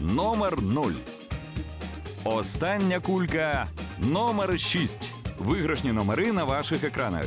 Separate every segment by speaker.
Speaker 1: Номер 0. Остання кулька номер 6. Виграшні номери на ваших екранах.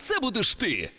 Speaker 2: це будеш ти.